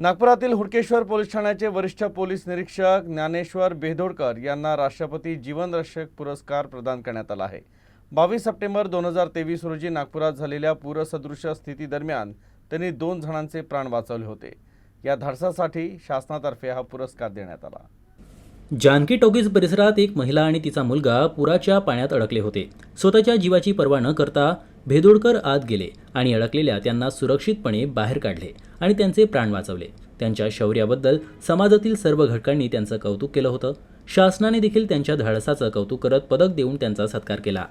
नागपुरातील हुडकेश्वर पोलीस ठाण्याचे वरिष्ठ पोलीस निरीक्षक ज्ञानेश्वर बेधोडकर यांना राष्ट्रपती जीवनरक्षक पुरस्कार प्रदान करण्यात आला आहे. बावीस सप्टेंबर दोन हजार तेवीस रोजी नागपुरात झालेल्या पूरसदृश्य स्थितीदरम्यान त्यांनी दोन जणांचे प्राण वाचवले होते. या धाडसासाठी शासनातर्फे हा पुरस्कार देण्यात आला. जानकी टॉकीज परिसरात एक महिला आणि तिचा मुलगा पुराच्या पाण्यात अडकले होते. स्वतःच्या जीवाची पर्वा न करता भेदोडकर आत गेले आणि अडकलेल्या त्यांना सुरक्षितपणे बाहेर काढले आणि त्यांचे प्राण वाचवले. त्यांच्या शौर्याबद्दल समाजातील सर्व घटकांनी त्यांचं कौतुक केलं होतं. शासनाने देखील त्यांच्या धाडसाचं कौतुक करत पदक देऊन त्यांचा सत्कार केला.